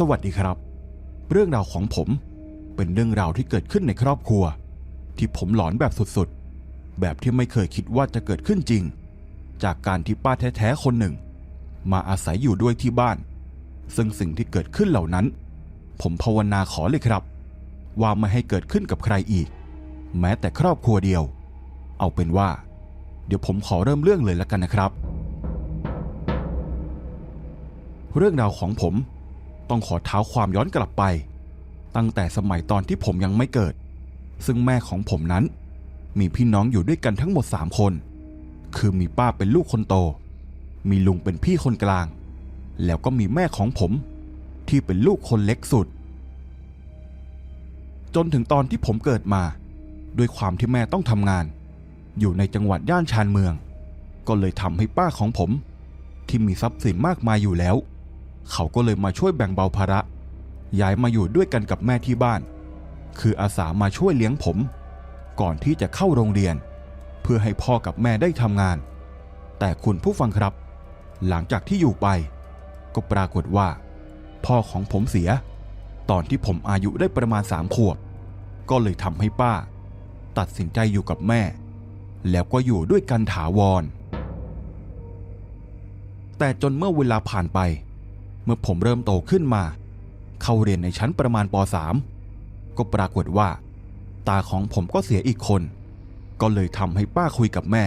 สวัสดีครับ เรื่องราวของผมเป็นเรื่องราวที่เกิดขึ้นในครอบครัว ที่ผมหลอนแบบสุดๆ แบบที่ไม่เคยคิดว่าจะเกิดขึ้นจริง จากการที่ป้าแท้ๆคนหนึ่ง มาอาศัยอยู่ด้วยที่บ้าน ซึ่งสิ่งที่เกิดขึ้นเหล่านั้น ผมภาวนาขอเลยครับ ว่าไม่ให้เกิดขึ้นกับใครอีก แม้แต่ครอบครัวเดียว เอาเป็นว่า เดี๋ยวผมขอเริ่มเรื่องเลยแล้วกันนะครับ เรื่องราวของผม ต้องขอเท้าความย้อนกลับไป ตั้งแต่สมัยตอนที่ผมยังไม่เกิด ซึ่งแม่ของผมนั้น มีพี่น้องอยู่ด้วยกันทั้งหมดสามคน คือมีป้าเป็นลูกคนโต มีลุงเป็นพี่คนกลาง แล้วก็มีแม่ของผม ที่เป็นลูกคนเล็กสุด จนถึงตอนที่ผมเกิดมา ด้วยความที่แม่ต้องทำงาน อยู่ในจังหวัดย่านชานเมือง ก็เลยทำให้ป้าของผม ที่มีทรัพย์สินมากมายอยู่แล้ว เขาก็เลยมาช่วยแบ่งเบาภาระ ย้ายมาอยู่ด้วยกันกับแม่ที่บ้าน คืออาสามาช่วยเลี้ยงผม ก่อนที่จะเข้าโรงเรียน เพื่อให้พ่อกับแม่ได้ทำงาน แต่คุณผู้ฟังครับ หลังจากที่อยู่ไป ก็ปรากฏว่า พ่อของผมเสีย ตอนที่ผมอายุได้ประมาณสามขวบ ก็เลยทำให้ป้า ตัดสินใจอยู่กับแม่ แล้วก็อยู่ด้วยกันถาวรแต่จนเมื่อเวลาผ่านไป เมื่อผมเริ่มโตขึ้นมา เข้าเรียนในชั้นประมาณป .3 ก็ปรากฏว่า ตาของผมก็เสียอีกคน ก็เลยทำให้ป้าคุยกับแม่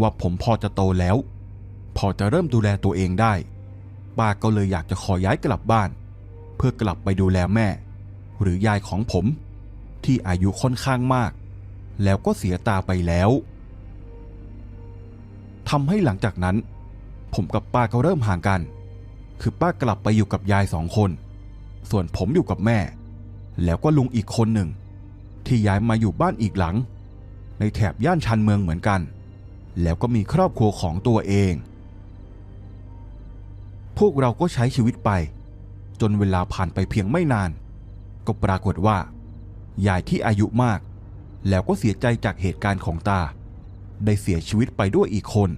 ว่าผมพอจะโตแล้ว พอจะเริ่มดูแลตัวเองได้ ป้าก็เลยอยากจะขอย้ายกลับบ้าน เพื่อกลับไปดูแลแม่ หรือยายของผม ที่อายุค่อนข้างมาก แล้วก็เสียตาไปแล้วทำให้หลังจากนั้น ผมกับป้าก็เริ่มห่างกัน คือป้ากลับไปอยู่กับยายสองคน ส่วนผมอยู่กับแม่ แล้วก็ลุงอีกคนหนึ่ง ที่ย้ายมาอยู่บ้านอีกหลัง ในแถบย่านชันเมืองเหมือนกัน แล้วก็มีครอบครัวของตัวเอง พวกเราก็ใช้ชีวิตไป จนเวลาผ่านไปเพียงไม่นาน ก็ปรากฏว่า ยายที่อายุมาก แล้วก็เสียใจจากเหตุการณ์ของตา ได้เสียชีวิตไปด้วยอีกคน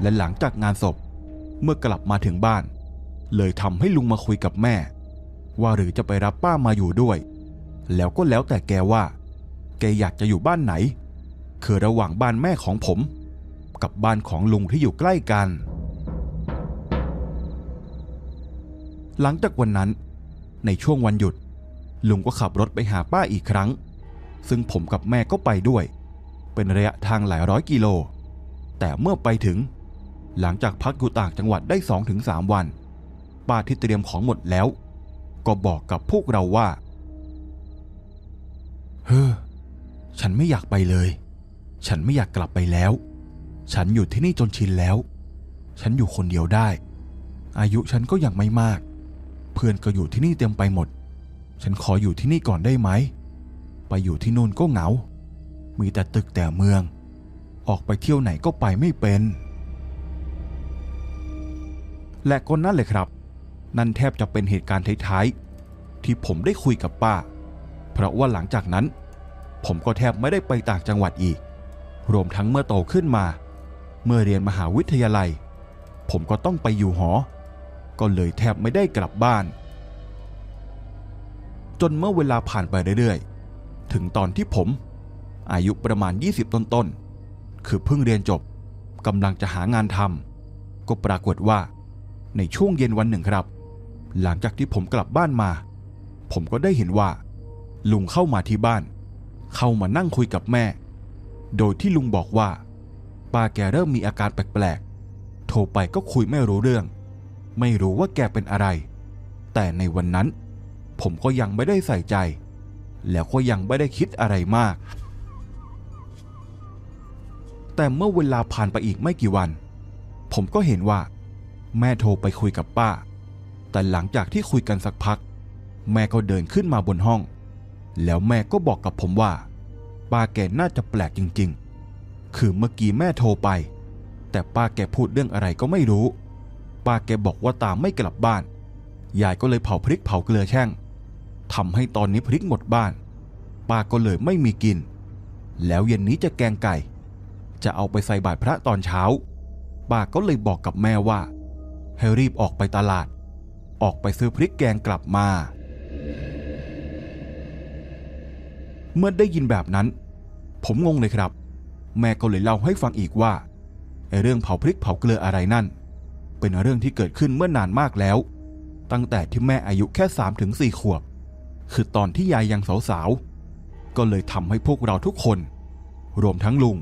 และหลังจากงานศพเมื่อกลับมาถึงบ้าน เลยทำให้ลุงมาคุยกับแม่ ว่าหรือจะไปรับป้ามาอยู่ด้วย แล้วก็แล้วแต่แกว่า แกอยากจะอยู่บ้านไหน คือระหว่างบ้านแม่ของผม กับบ้านของลุงที่อยู่ใกล้กัน หลังจากวันนั้น ในช่วงวันหยุด ลุงก็ขับรถไปหาป้าอีกครั้ง ซึ่งผมกับแม่ก็ไปด้วย เป็นระยะทางหลายร้อยกิโล แต่เมื่อไปถึง หลังจากพักอยู่ต่างจังหวัดได้2-3ถึงวัน ป้าที่เตรียมของหมดแล้ว ก็บอกกับพวกเราว่า เฮ้อ ฉันไม่อยากไปเลย ฉันไม่อยากกลับไปแล้ว ฉันอยู่ที่นี่จนชินแล้ว ฉันอยู่คนเดียวได้ อายุฉันก็ยังไม่มาก เพื่อนก็อยู่ที่นี่เต็มไปหมด ฉันขออยู่ที่นี่ก่อนได้ไหม ไปอยู่ที่นู่นก็เหงา มีแต่ตึกแต่เมือง ออกไปเที่ยวไหนก็ไปไม่เป็นและก็นั่นเลยครับ นั่นแทบจะเป็นเหตุการณ์ท้ายๆ ที่ผมได้คุยกับป้า เพราะว่าหลังจากนั้น ผมก็แทบไม่ได้ไปต่างจังหวัดอีก รวมทั้งเมื่อโตขึ้นมา เมื่อเรียนมหาวิทยาลัย ผมก็ต้องไปอยู่หอ ก็เลยแทบไม่ได้กลับบ้าน จนเมื่อเวลาผ่านไปเรื่อยๆ ถึงตอนที่ผม อายุประมาณ 20 ต้นๆ คือเพิ่งเรียนจบกำลังจะหางานทำก็ปรากฏว่าในช่วงเย็นวันหนึ่งครับ หลังจากที่ผมกลับบ้านมา ผมก็ได้เห็นว่า ลุงเข้ามาที่บ้าน เข้ามานั่งคุยกับแม่ โดยที่ลุงบอกว่าป้าแกเริ่มมีอาการแปลกๆ โทรไปก็คุยไม่รู้เรื่อง ไม่รู้ว่าแกเป็นอะไร แต่ในวันนั้น ผมก็ยังไม่ได้ใส่ใจ แล้วก็ยังไม่ได้คิดอะไรมาก แต่เมื่อเวลาผ่านไปอีกไม่กี่วัน ผมก็เห็นว่า แม่โทรไปคุยกับป้า แต่หลังจากที่คุยกันสักพัก แม่ก็เดินขึ้นมาบนห้อง แล้วแม่ก็บอกกับผมว่าป้าแกน่าจะแปลกจริง ๆ คือเมื่อกี้แม่โทรไป แต่ป้าแกพูดเรื่องอะไรก็ไม่รู้ ป้าแกบอกว่าตามไม่กลับบ้าน ยายก็เลยเผาพริกเผาเกลือแช่งทำให้ตอนนี้พริกหมดบ้าน ป้าก็เลยไม่มีกิน แล้วเย็นนี้จะแกงไก่ จะเอาไปใส่บาตรพระตอนเช้า ป้าก็เลยบอกกับแม่ว่าให้รีบออกไปตลาด ออกไปซื้อพริกแกงกลับมา เมื่อได้ยินแบบนั้น ผมงงเลยครับ แม่ก็เลยเล่าให้ฟังอีกว่าเรื่องเผาพริกเผาเกลืออะไรนั่น เป็นเรื่องที่เกิดขึ้นเมื่อนานมากแล้ว ตั้งแต่ที่แม่อายุแค่3ถึง4ขวบ คือตอนที่ยายยังสาวๆ ก็เลยทำให้พวกเราทุกคน รวมทั้งลุง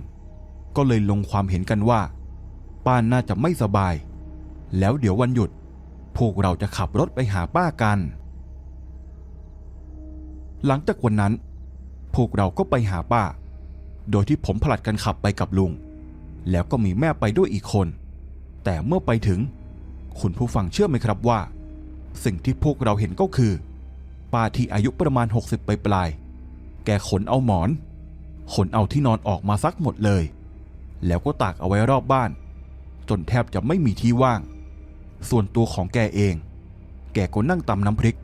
ก็เลยลงความเห็นกันว่า ป้าน่าจะไม่สบาย แล้วเดี๋ยววันหยุด พวกเราจะขับรถไปหาป้ากัน หลังจากวันนั้น พวกเราก็ไปหาป้า โดยที่ผมผลัดกันขับไปกับลุง แล้วก็มีแม่ไปด้วยอีกคน แต่เมื่อไปถึง คุณผู้ฟังเชื่อไหมครับว่า สิ่งที่พวกเราเห็นก็คือ ป้าที่อายุประมาณ 60 ไปปลาย แกขนเอาหมอน ขนเอาที่นอนออกมาซักหมดเลย แล้วก็ตากเอาไว้รอบบ้าน จนแทบจะไม่มีที่ว่าง ส่วนตัวของแกเอง แกก็นั่งตำน้ำพริก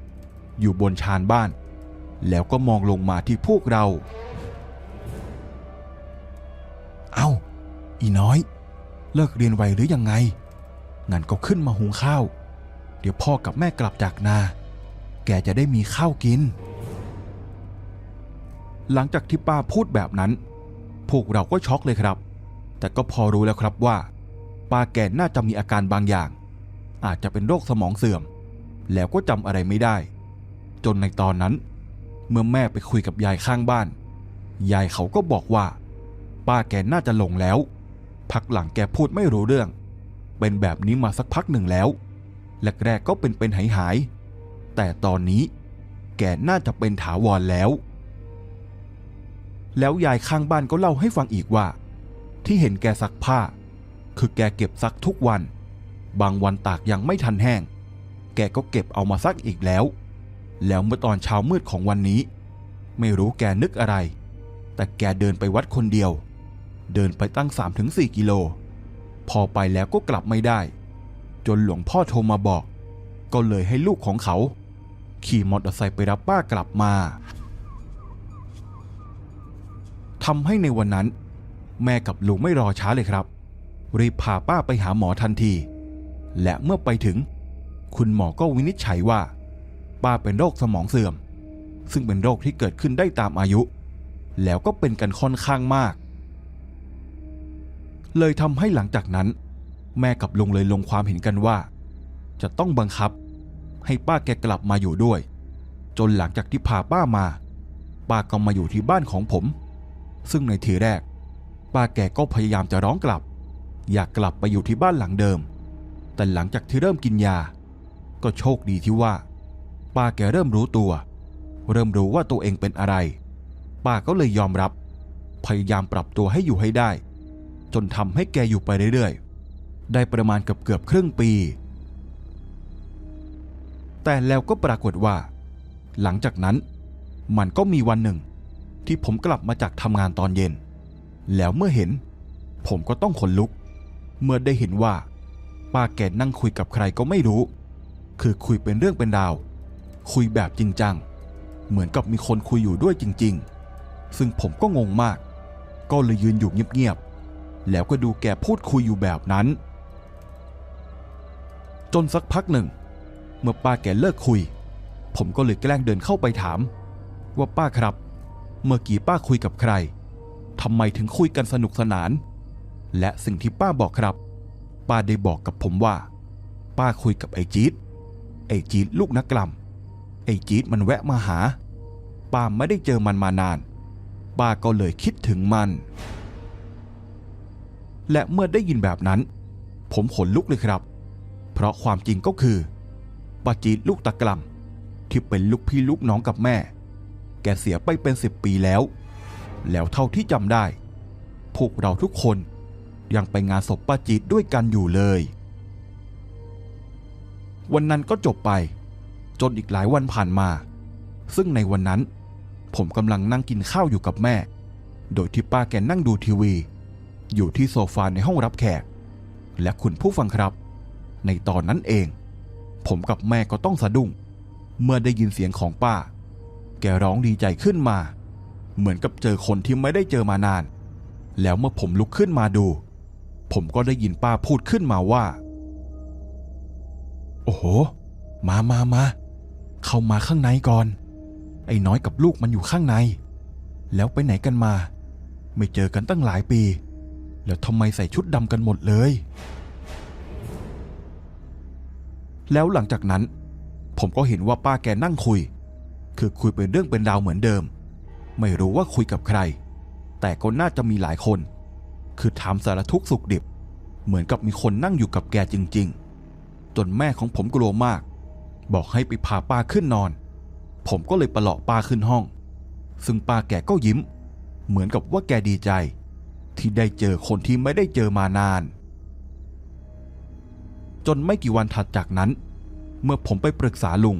อยู่บนชานบ้าน แล้วก็มองลงมาที่พวกเรา เอา้า อีน้อย เลิกเรียนไวหรือยังไง งั้นก็ขึ้นมาหุงข้าว เดี๋ยวพ่อกับแม่กลับจากนา แกจะได้มีข้าวกิน หลังจากที่ป้าพูดแบบนั้น พวกเราก็ช็อกเลยครับ แต่ก็พอรู้แล้วครับว่าป้าแกน่าจะมีอาการบางอย่าง อาจจะเป็นโรคสมองเสื่อม แล้วก็จำอะไรไม่ได้ จนในตอนนั้น เมื่อแม่ไปคุยกับยายข้างบ้าน ยายเขาก็บอกว่า ป้าแกน่าจะหลงแล้ว พักหลังแกพูดไม่รู้เรื่อง เป็นแบบนี้มาสักพักหนึ่งแล้วแรกๆก็เป็นเป็นหายหาย แต่ตอนนี้แกน่าจะเป็นถาวรแล้ว แล้วยายข้างบ้านก็เล่าให้ฟังอีกว่า ที่เห็นแกซักผ้า คือแกเก็บซักทุกวัน บางวันตากยังไม่ทันแห้ง แกก็เก็บเอามาซักอีกแล้ว แล้วเมื่อตอนเช้ามืดของวันนี้ ไม่รู้แกนึกอะไร แต่แกเดินไปวัดคนเดียว เดินไปตั้ง 3-4 กิโล พอไปแล้วก็กลับไม่ได้ จนหลวงพ่อโทรมาบอก ก็เลยให้ลูกของเขา ขี่มอเตอร์ไซค์ไปรับป้ากลับมาทำให้ในวันนั้น แม่กับลุงไม่รอช้าเลยครับ รีบพาป้าไปหาหมอทันที และเมื่อไปถึง คุณหมอก็วินิจฉัยว่า ป้าเป็นโรคสมองเสื่อม ซึ่งเป็นโรคที่เกิดขึ้นได้ตามอายุ แล้วก็เป็นกันค่อนข้างมาก เลยทำให้หลังจากนั้น แม่กับลุงเลยลงความเห็นกันว่า จะต้องบังคับ ให้ป้าแกกลับมาอยู่ด้วย จนหลังจากที่พาป้ามา ป้าก็มาอยู่ที่บ้านของผม ซึ่งในทีแรก ป้าแกก็พยายามจะร้องกลับ อยากกลับไปอยู่ที่บ้านหลังเดิม แต่หลังจากที่เริ่มกินยา ก็โชคดีที่ว่า ป้าแกเริ่มรู้ตัว เริ่มรู้ว่าตัวเองเป็นอะไร ป้าก็เลยยอมรับ พยายามปรับตัวให้อยู่ให้ได้ จนทำให้แกอยู่ไปเรื่อยๆ ได้ประมาณเกือบเกือบครึ่งปี แต่แล้วก็ปรากฏว่า หลังจากนั้นมันก็มีวันหนึ่ง ที่ผมกลับมาจากทำงานตอนเย็น แล้วเมื่อเห็น ผมก็ต้องขนลุก เมื่อได้เห็นว่า ป้าแกนั่งคุยกับใครก็ไม่รู้ คือคุยเป็นเรื่องเป็นราว คุยแบบจริงจัง เหมือนกับมีคนคุยอยู่ด้วยจริง ๆ ซึ่งผมก็งงมาก ก็เลยยืนอยู่เงียบๆ แล้วก็ดูแกพูดคุยอยู่แบบนั้น จนสักพักหนึ่ง เมื่อป้าแกเลิกคุย ผมก็เลยแกล้งเดินเข้าไปถาม ว่าป้าครับ เมื่อกี้ป้าคุยกับใครทำไมถึงคุยกันสนุกสนาน และสิ่งที่ป้าบอกครับ ป้าได้บอกกับผมว่า ป้าคุยกับไอ้จี๊ดไอ้จี๊ดลูกนักกล่ำไอ้จี๊ดมันแวะมาหา ป้าไม่ได้เจอมันมานาน ป้าก็เลยคิดถึงมัน และเมื่อได้ยินแบบนั้น ผมขนลุกเลยครับ เพราะความจริงก็คือป้าจี๊ดลูกตะกล่ำที่เป็นลูกพี่ลูกน้องกับแม่ แกเสียไปเป็นสิบปีแล้ว แล้วเท่าที่จำได้ พวกเราทุกคน ยังไปงานศพป้าจีดด้วยกันอยู่เลย วันนั้นก็จบไป จนอีกหลายวันผ่านมา ซึ่งในวันนั้น ผมกำลังนั่งกินข้าวอยู่กับแม่ โดยที่ป้าแกนั่งดูทีวี อยู่ที่โซฟาในห้องรับแขก และคุณผู้ฟังครับ ในตอนนั้นเอง ผมกับแม่ก็ต้องสะดุ้ง เมื่อได้ยินเสียงของป้า แกร้องดีใจขึ้นมา เหมือนกับเจอคนที่ไม่ได้เจอมานานแล้วเมื่อผมลุกขึ้นมาดู ผมก็ได้ยินป้าพูดขึ้นมาว่า โอ้โห มามามา เข้ามาข้างในก่อน ไอ้น้อยกับลูกมันอยู่ข้างใน แล้วไปไหนกันมา ไม่เจอกันตั้งหลายปี แล้วทำไมใส่ชุดดำกันหมดเลย แล้วหลังจากนั้น ผมก็เห็นว่าป้าแกนั่งคุย คือคุยเป็นเรื่องเป็นราวเหมือนเดิม ไม่รู้ว่าคุยกับใคร แต่ก็น่าจะมีหลายคน คือถามสารทุกข์สุขดิบ เหมือนกับมีคนนั่งอยู่กับแกจริง ๆ จนแม่ของผมกลัวมาก บอกให้ไปพาป้าขึ้นนอน ผมก็เลยประหลาะป้าขึ้นห้อง ซึ่งป้าแกก็ยิ้ม เหมือนกับว่าแกดีใจ ที่ได้เจอคนที่ไม่ได้เจอมานาน จนไม่กี่วันถัดจากนั้น เมื่อผมไปปรึกษาลุง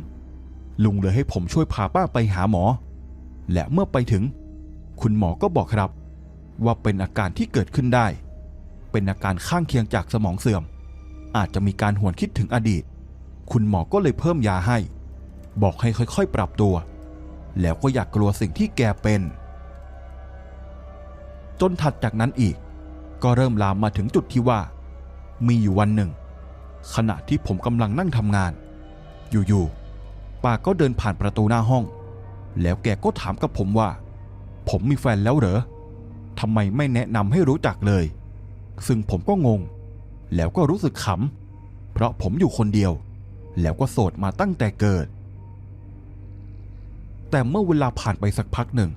ลุงเลยให้ผมช่วยพาป้าไปหาหมอ และเมื่อไปถึง คุณหมอก็บอกครับ ว่าเป็นอาการที่เกิดขึ้นได้ เป็นอาการข้างเคียงจากสมองเสื่อม อาจจะมีการหวนคิดถึงอดีต คุณหมอก็เลยเพิ่มยาให้ บอกให้ค่อยๆ ปรับตัว แล้วก็อยากกลัวสิ่งที่แกเป็น จนถัดจากนั้นอีก ก็เริ่มลามมาถึงจุดที่ว่า มีอยู่วันหนึ่ง ขณะที่ผมกำลังนั่งทำงาน อยู่ๆป้าก็เดินผ่านประตูหน้าห้อง แล้วแกก็ถามกับผมว่า ผมมีแฟนแล้วเหรอ ทำไมไม่แนะนำให้รู้จักเลย ซึ่งผมก็งง แล้วก็รู้สึกขำ เพราะผมอยู่คนเดียว แล้วก็โสดมาตั้งแต่เกิด แต่เมื่อเวลาผ่านไปสักพักหนึ่ง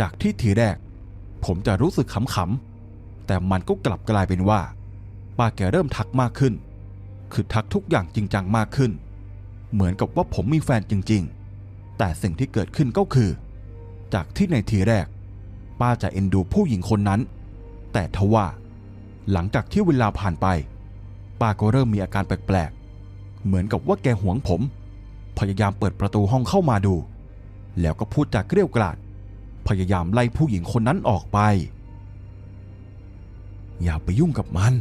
จากที่ทีแรก ผมจะรู้สึกขำๆ แต่มันก็กลับกลายเป็นว่า ป้าแกเริ่มทักมากขึ้น คือทักทุกอย่างจริงจังมากขึ้น เหมือนกับว่าผมมีแฟนจริง ๆ แต่สิ่งที่เกิดขึ้นก็คือ จากที่ในทีแรก ป้าจะเอ็นดูผู้หญิงคนนั้น แต่ทว่าหลังจากที่เวลาผ่านไป ป้าก็เริ่มมีอาการแปลกๆ เหมือนกับว่าแกหวงผม พยายามเปิดประตูห้องเข้ามาดู แล้วก็พูดจากเกลี้ยวกล่อดพยายามไล่ผู้หญิงคนนั้นออกไป อย่าไปยุ่งกับมัน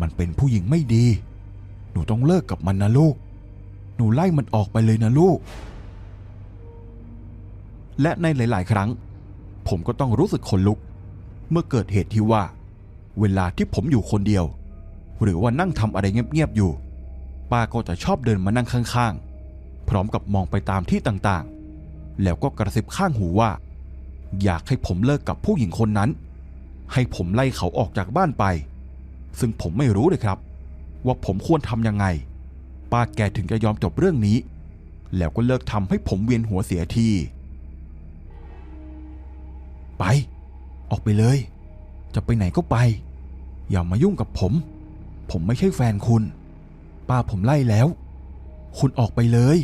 มันเป็นผู้หญิงไม่ดี หนูต้องเลิกกับมันนะลูก หนูไล่มันออกไปเลยนะลูก และในหลาย ๆ ครั้ง ผมก็ต้องรู้สึกขนลุก เมื่อเกิดเหตุที่ว่า เวลาที่ผมอยู่คนเดียว หรือว่านั่งทำอะไรเงียบๆอยู่ ป้าก็จะชอบเดินมานั่งข้างๆ พร้อมกับมองไปตามที่ต่างๆ แล้วก็กระซิบข้างหูว่า อยากให้ผมเลิกกับผู้หญิงคนนั้น ให้ผมไล่เขาออกจากบ้านไป ซึ่งผมไม่รู้เลยครับ ว่าผมควรทำยังไง ป้าแกถึงจะยอมจบเรื่องนี้ แล้วก็เลิกทำให้ผมเวียนหัวเสียที ไป ออกไปเลย จะไปไหนก็ไป อย่ามายุ่งกับผม ผมไม่ใช่แฟนคุณ ป้าผมไล่แล้ว คุณออกไปเลย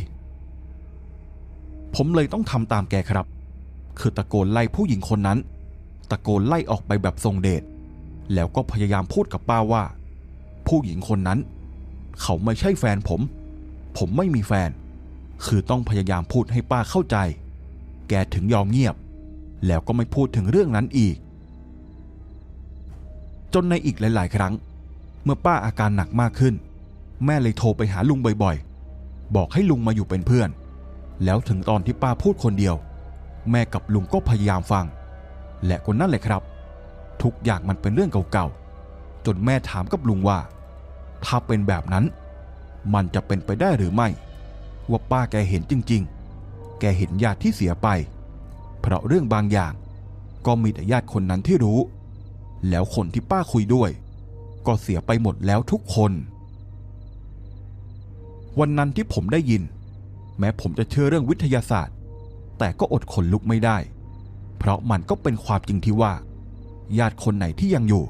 ผมเลยต้องทำตามแกครับ คือตะโกนไล่ผู้หญิงคนนั้น ตะโกนไล่ออกไปแบบทรงเดชแล้วก็พยายามพูดกับป้าว่า ผู้หญิงคนนั้น เขาไม่ใช่แฟนผม ผมไม่มีแฟน คือต้องพยายามพูดให้ป้าเข้าใจ แกถึงยอมเงียบ แล้วก็ไม่พูดถึงเรื่องนั้นอีก จนในอีกหลาย ๆ ครั้ง เมื่อป้าอาการหนักมากขึ้น แม่เลยโทรไปหาลุงบ่อยๆ บอกให้ลุงมาอยู่เป็นเพื่อน แล้วถึงตอนที่ป้าพูดคนเดียว แม่กับลุงก็พยายามฟัง และคนนั่นแหละครับ ทุกอย่างมันเป็นเรื่องเก่าๆ จนแม่ถามกับลุงว่า ถ้าเป็นแบบนั้น มันจะเป็นไปได้หรือไม่ ว่าป้าแกเห็นจริง ๆ แกเห็นญาติที่เสียไป เพราะเรื่องบางอย่าง ก็มีแต่ญาติคนนั้นที่รู้ แล้วคนที่ป้าคุยด้วย ก็เสียไปหมดแล้วทุกคน วันนั้นที่ผมได้ยิน แม้ผมจะเชื่อเรื่องวิทยาศาสตร์ แต่ก็อดขนลุกไม่ได้ เพราะมันก็เป็นความจริงที่ว่า ญาติคนไหนที่ยังอยู่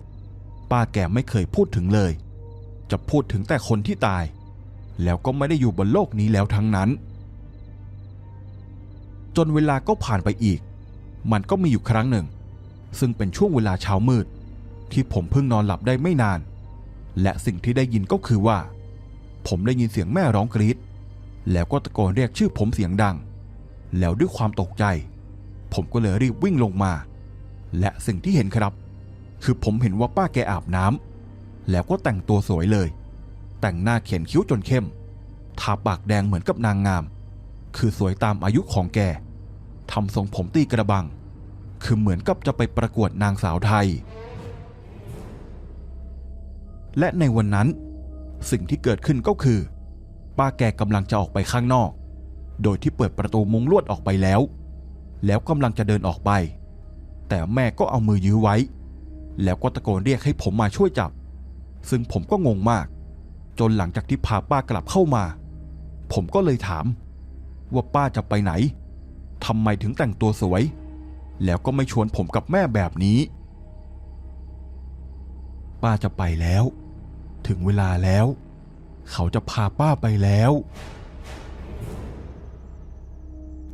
ป้าแกไม่เคยพูดถึงเลย จะพูดถึงแต่คนที่ตาย แล้วก็ไม่ได้อยู่บนโลกนี้แล้วทั้งนั้นจนเวลาก็ผ่านไปอีก มันก็มีอยู่ครั้งหนึ่ง ซึ่งเป็นช่วงเวลาเช้ามืด ที่ผมเพิ่งนอนหลับได้ไม่นาน และสิ่งที่ได้ยินก็คือว่า ผมได้ยินเสียงแม่ร้องกรีดแล้วก็ตะโกนเรียกชื่อผมเสียงดัง แล้วด้วยความตกใจ ผมก็เลยรีบวิ่งลงมา และสิ่งที่เห็นครับ คือผมเห็นว่าป้าแกอาบน้ำแล้วก็แต่งตัวสวยเลย แต่งหน้าเขียนคิ้วจนเข้มทาปากแดงเหมือนกับนางงาม คือสวยตามอายุของแกทำทรงผมตีกระบัง คือเหมือนกับจะไปประกวดนางสาวไทย และในวันนั้น สิ่งที่เกิดขึ้นก็คือ ป้าแกกำลังจะออกไปข้างนอก โดยที่เปิดประตูมุงลวดออกไปแล้ว แล้วกำลังจะเดินออกไป แต่แม่ก็เอามือยื้อไว้ แล้วก็ตะโกนเรียกให้ผมมาช่วยจับ ซึ่งผมก็งงมาก จนหลังจากที่พาป้ากลับเข้ามา ผมก็เลยถาม ว่าป้าจะไปไหนทำไมถึงแต่งตัวสวย แล้วก็ไม่ชวนผมกับแม่แบบนี้ ป้าจะไปแล้ว ถึงเวลาแล้ว เขาจะพาป้าไปแล้ว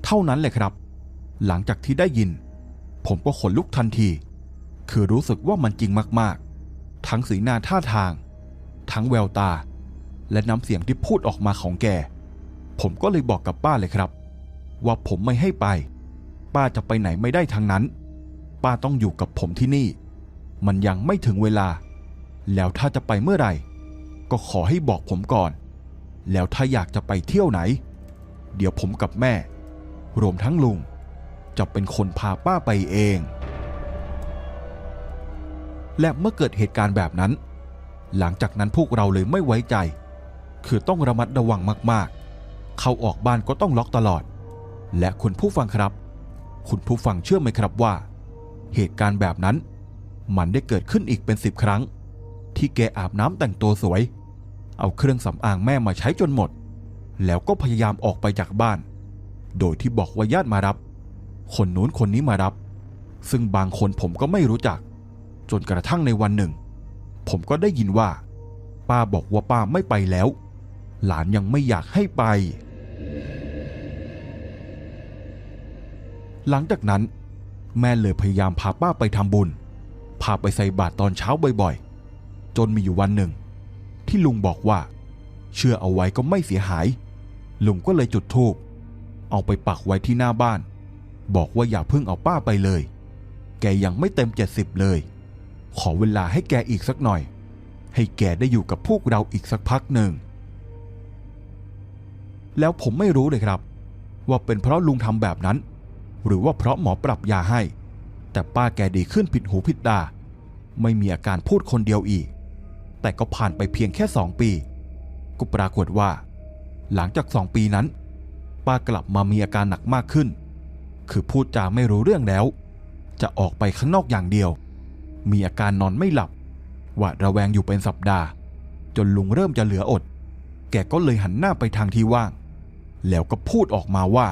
เท่านั้นเลยครับ หลังจากที่ได้ยิน ผมก็ขนลุกทันที คือรู้สึกว่ามันจริงมากๆ ทั้งสีหน้าท่าทาง ทั้งแววตา และน้ำเสียงที่พูดออกมาของแก ผมก็เลยบอกกับป้าเลยครับ ว่าผมไม่ให้ไป ป้าจะไปไหนไม่ได้ทั้งนั้น ป้าต้องอยู่กับผมที่นี่ มันยังไม่ถึงเวลา แล้วถ้าจะไปเมื่อไหร่ ก็ขอให้บอกผมก่อน แล้วถ้าอยากจะไปเที่ยวไหน เดี๋ยวผมกับแม่ รวมทั้งลุง จะเป็นคนพาป้าไปเอง และเมื่อเกิดเหตุการณ์แบบนั้น หลังจากนั้นพวกเราเลยไม่ไว้ใจ คือต้องระมัดระวังมากๆ เข้าออกบ้านก็ต้องล็อกตลอด และคุณผู้ฟังครับ คุณผู้ฟังเชื่อไหมครับว่า เหตุการณ์แบบนั้น มันได้เกิดขึ้นอีกเป็นสิบครั้ง ที่แกอาบน้ำแต่งตัวสวย เอาเครื่องสำอางแม่มาใช้จนหมด แล้วก็พยายามออกไปจากบ้าน โดยที่บอกว่าญาติมารับ คนนู้นคนนี้มารับ ซึ่งบางคนผมก็ไม่รู้จัก จนกระทั่งในวันหนึ่ง ผมก็ได้ยินว่า ป้าบอกว่าป้าไม่ไปแล้ว หลานยังไม่อยากให้ไป หลังจากนั้น แม่เลยพยายามพาป้าไปทำบุญ พาไปใส่บาตรตอนเช้าบ่อยๆ จนมีอยู่วันหนึ่ง ที่ลุงบอกว่า เชื่อเอาไว้ก็ไม่เสียหาย ลุงก็เลยจุดธูปเอาไปปักไว้ที่หน้าบ้าน บอกว่าอย่าเพิ่งเอาป้าไปเลย แกยังไม่เต็มเจ็ดสิบเลย ขอเวลาให้แกอีกสักหน่อย ให้แกได้อยู่กับพวกเราอีกสักพักหนึ่ง แล้วผมไม่รู้เลยครับ ว่าเป็นเพราะลุงทำแบบนั้น หรือว่าเพราะหมอปรับยาให้ แต่ป้าแกดีขึ้นผิดหูผิดตาไม่มีอาการพูดคนเดียวอีก แต่ก็ผ่านไปเพียงแค่สองปี ก็ปรากฏว่า หลังจากสองปีนั้น ป้ากลับมามีอาการหนักมากขึ้น คือพูดจาไม่รู้เรื่องแล้ว จะออกไปข้างนอกอย่างเดียว มีอาการนอนไม่หลับ หวาดระแวงอยู่เป็นสัปดาห์ จนลุงเริ่มจะเหลืออด แกก็เลยหันหน้าไปทางที่ว่าง แล้วก็พูดออกมาว่า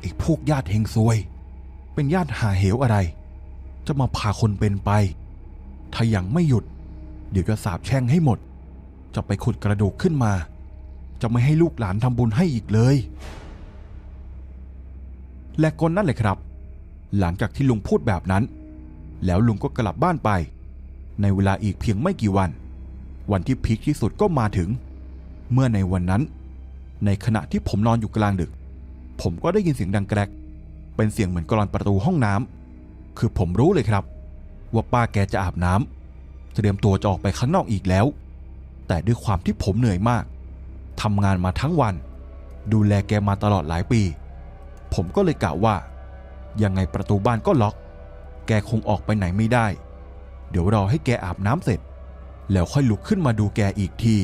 ไอ้พวกญาติเฮงซวย เป็นญาติหาเหวอะไร จะมาพาคนเป็นไป ถ้ายังไม่หยุด เดี๋ยวจะสาบแช่งให้หมด จะไปขุดกระดูกขึ้นมา จะไม่ให้ลูกหลานทำบุญให้อีกเลย และคนนั่นเลยครับ หลังจากที่ลุงพูดแบบนั้น แล้วลุงก็กลับบ้านไป ในเวลาอีกเพียงไม่กี่วัน วันที่พีคที่สุดก็มาถึง เมื่อในวันนั้น ในขณะที่ผมนอนอยู่กลางดึก ผมก็ได้ยินเสียงดังแกรก เป็นเสียงเหมือนกรอนประตูห้องน้ำคือผมรู้เลยครับ ว่าป้าแกจะอาบน้ำเตรียมตัวจะออกไปข้างนอกอีกแล้ว แต่ด้วยความที่ผมเหนื่อยมากทำงานมาทั้งวัน ดูแลแกมาตลอดหลายปี ผมก็เลยกล่าวว่า ยังไงประตูบ้านก็ล็อก แกคงออกไปไหนไม่ได้ เดี๋ยวรอให้แกอาบน้ำเสร็จ แล้วค่อยลุกขึ้นมาดูแกอีกที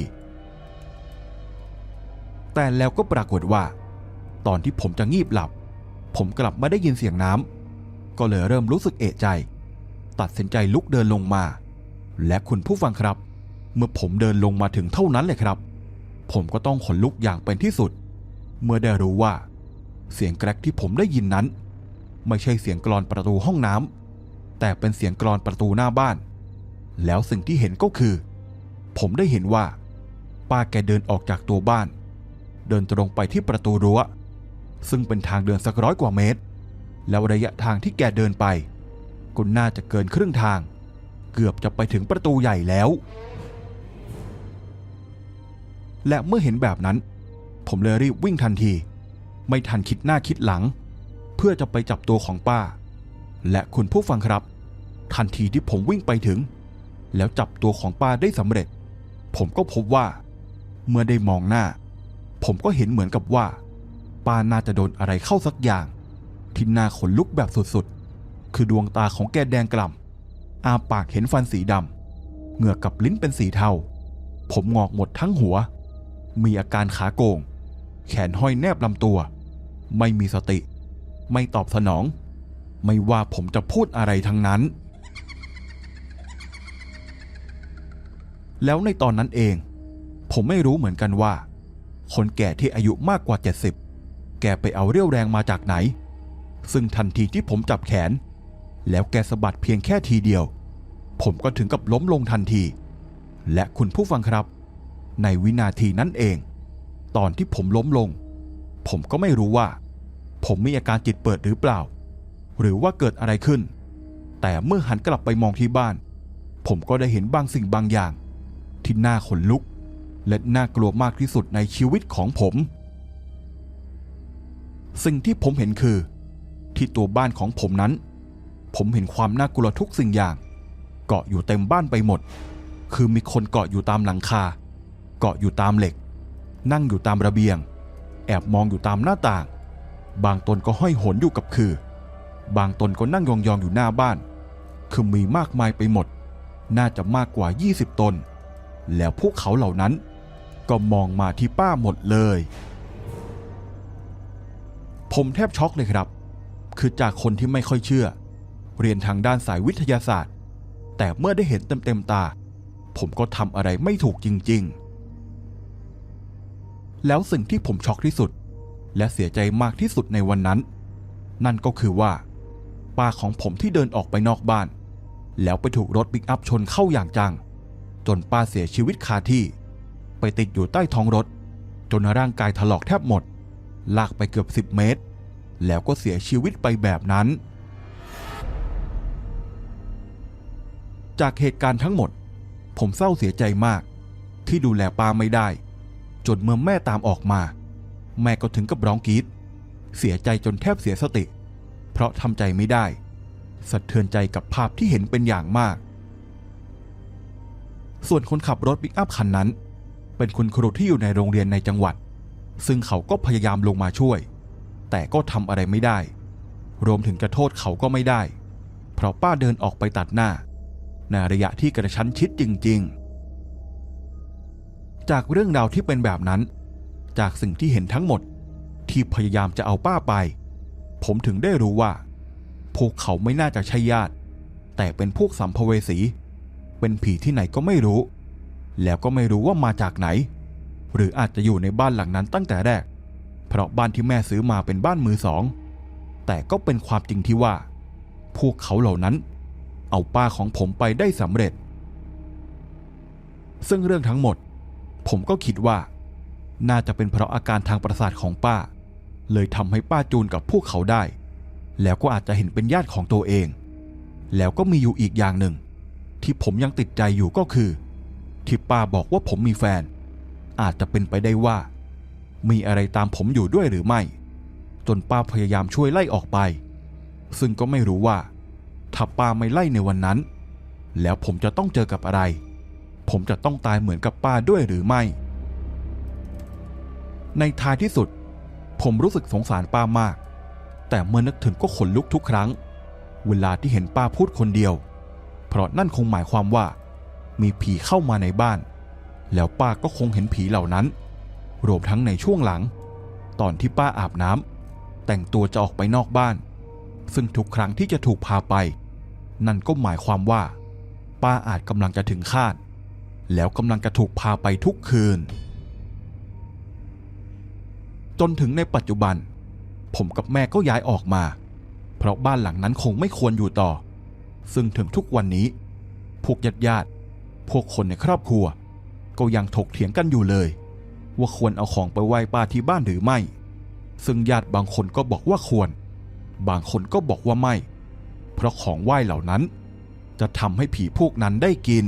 แต่แล้วก็ปรากฏว่า ตอนที่ผมจะงีบหลับ ผมกลับไมาได้ยินเสียงน้ำก็เลยเริ่มรู้สึกเอะใจ ตัดสินใจลุกเดินลงมา และคุณผู้ฟังครับ เมื่อผมเดินลงมาถึงเท่านั้นเลยครับ ผมก็ต้องขนลุกอย่างเป็นที่สุด เมื่อได้รู้ว่า เสียงแกรกที่ผมได้ยินนั้น ไม่ใช่เสียงกรอนประตูห้องน้ำแต่เป็นเสียงกรอนประตูหน้าบ้าน แล้วสิ่งที่เห็นก็คือ ผมได้เห็นว่าป้าแกเดินออกจากตัวบ้านเดินตรงไปที่ประตูรั้ว ซึ่งเป็นทางเดินสักร้อยกว่าเมตร แล้วระยะทางที่แกเดินไปก็น่าจะเกินครึ่งทาง เกือบจะไปถึงประตูใหญ่แล้ว และเมื่อเห็นแบบนั้น ผมเลยรีบวิ่งทันที ไม่ทันคิดหน้าคิดหลัง เพื่อจะไปจับตัวของป้า และคุณผู้ฟังครับ ทันทีที่ผมวิ่งไปถึง แล้วจับตัวของป้าได้สำเร็จ ผมก็พบว่า เมื่อได้มองหน้า ผมก็เห็นเหมือนกับว่า ป้าน่าจะโดนอะไรเข้าสักอย่างที่น่าขนลุกแบบสุดๆ คือดวงตาของแกแดงกล่ำอาปากเห็นฟันสีดำเหงือกกับลิ้นเป็นสีเทา ผมงอกหมดทั้งหัว มีอาการขาโกง แขนห้อยแนบลำตัว ไม่มีสติ ไม่ตอบสนอง ไม่ว่าผมจะพูดอะไรทั้งนั้น แล้วในตอนนั้นเอง ผมไม่รู้เหมือนกันว่า คนแก่ที่อายุมากกว่า 70 แกไปเอาเรี่ยวแรงมาจากไหน ซึ่งทันทีที่ผมจับแขน แล้วแกสะบัดเพียงแค่ทีเดียว ผมก็ถึงกับล้มลงทันที และคุณผู้ฟังครับ ในวินาทีนั้นเอง ตอนที่ผมล้มลง ผมก็ไม่รู้ว่า ผมมีอาการจิตเปิดหรือเปล่า หรือว่าเกิดอะไรขึ้น แต่เมื่อหันกลับไปมองที่บ้าน ผมก็ได้เห็นบางสิ่งบางอย่าง ที่น่าขนลุก และน่ากลัวมากที่สุดในชีวิตของผม สิ่งที่ผมเห็นคือ ที่ตัวบ้านของผมนั้น ผมเห็นความน่ากลัวทุกสิ่งอย่าง เกาะอยู่เต็มบ้านไปหมด คือมีคนเกาะอยู่ตามหลังคา เกาะอยู่ตามเหล็ก นั่งอยู่ตามระเบียง แอบมองอยู่ตามหน้าต่าง บางตนก็ห้อยโหนอยู่กับคือบางตนก็นั่งยองๆอยู่หน้าบ้าน คือมีมากมายไปหมด น่าจะมากกว่า 20 ตน แล้วพวกเขาเหล่านั้น ก็มองมาที่ป้าหมดเลย ผมแทบช็อกเลยครับ คือจากคนที่ไม่ค่อยเชื่อ เรียนทางด้านสายวิทยาศาสตร์ แต่เมื่อได้เห็นเต็มๆตา ผมก็ทำอะไรไม่ถูกจริง ๆ แล้วสิ่งที่ผมช็อกที่สุด และเสียใจมากที่สุดในวันนั้น นั่นก็คือว่า ป้าของผมที่เดินออกไปนอกบ้าน แล้วไปถูกรถปิกอัพชนเข้าอย่างจัง จนป้าเสียชีวิตคาที่ ไปติดอยู่ใต้ท้องรถ จนร่างกายถลอกแทบหมด ลากไปเกือบ 10 เมตร แล้วก็เสียชีวิตไปแบบนั้น จากเหตุการณ์ทั้งหมด ผมเศร้าเสียใจมาก ที่ดูแลป้าไม่ได้ จนเมื่อแม่ตามออกมา แม่ก็ถึงกับร้องกรีดเสียใจจนแทบเสียสติ เพราะทำใจไม่ได้ สะเทือนใจกับภาพที่เห็นเป็นอย่างมาก ส่วนคนขับรถปิกอัพคันนั้น เป็นคุณครูที่อยู่ในโรงเรียนในจังหวัด ซึ่งเขาก็พยายามลงมาช่วย แต่ก็ทำอะไรไม่ได้ รวมถึงจะโทษเขาก็ไม่ได้ เพราะป้าเดินออกไปตัดหน้าในระยะที่กระชั้นชิดจริง ๆ จากเรื่องราวที่เป็นแบบนั้น จากสิ่งที่เห็นทั้งหมดที่พยายามจะเอาป้าไป ผมถึงได้รู้ว่า พวกเขาไม่น่าจะใช่ญาติ แต่เป็นพวกสัมภเวสี เป็นผีที่ไหนก็ไม่รู้ แล้วก็ไม่รู้ว่ามาจากไหน หรืออาจจะอยู่ในบ้านหลังนั้นตั้งแต่แรก เพราะบ้านที่แม่ซื้อมาเป็นบ้านมือสอง แต่ก็เป็นความจริงที่ว่า พวกเขาเหล่านั้น เอาป้าของผมไปได้สำเร็จ ซึ่งเรื่องทั้งหมด ผมก็คิดว่า น่าจะเป็นเพราะอาการทางประสาทของป้า เลยทำให้ป้าจูนกับพวกเขาได้ แล้วก็อาจจะเห็นเป็นญาติของตัวเอง แล้วก็มีอยู่อีกอย่างหนึ่ง ที่ผมยังติดใจอยู่ก็คือ ที่ป้าบอกว่าผมมีแฟน อาจจะเป็นไปได้ว่า มีอะไรตามผมอยู่ด้วยหรือไม่ จนป้าพยายามช่วยไล่ออกไป ซึ่งก็ไม่รู้ว่า ถ้าป้าไม่ไล่ในวันนั้น แล้วผมจะต้องเจอกับอะไร ผมจะต้องตายเหมือนกับป้าด้วยหรือไม่ ในท้ายที่สุด ผมรู้สึกสงสารป้ามาก แต่เมื่อนึกถึงก็ขนลุกทุกครั้ง เวลาที่เห็นป้าพูดคนเดียว เพราะนั่นคงหมายความว่า มีผีเข้ามาในบ้าน แล้วป้าก็คงเห็นผีเหล่านั้น รวมทั้งในช่วงหลัง ตอนที่ป้าอาบน้ำแต่งตัวจะออกไปนอกบ้าน ซึ่งทุกครั้งที่จะถูกพาไป นั่นก็หมายความว่า ป้าอาจกำลังจะถึงคาด แล้วกำลังจะถูกพาไปทุกคืน จนถึงในปัจจุบัน ผมกับแม่ก็ย้ายออกมา เพราะบ้านหลังนั้นคงไม่ควรอยู่ต่อ ซึ่งถึงทุกวันนี้พวกญาติญาติๆพวกคนในครอบครัว ก็ยังถกเถียงกันอยู่เลย ว่าควรเอาของไปไหว้ป้าที่บ้านหรือไม่ ซึ่งญาติบางคนก็บอกว่าควร บางคนก็บอกว่าไม่ เพราะของไหว้เหล่านั้น จะทำให้ผีพวกนั้นได้กิน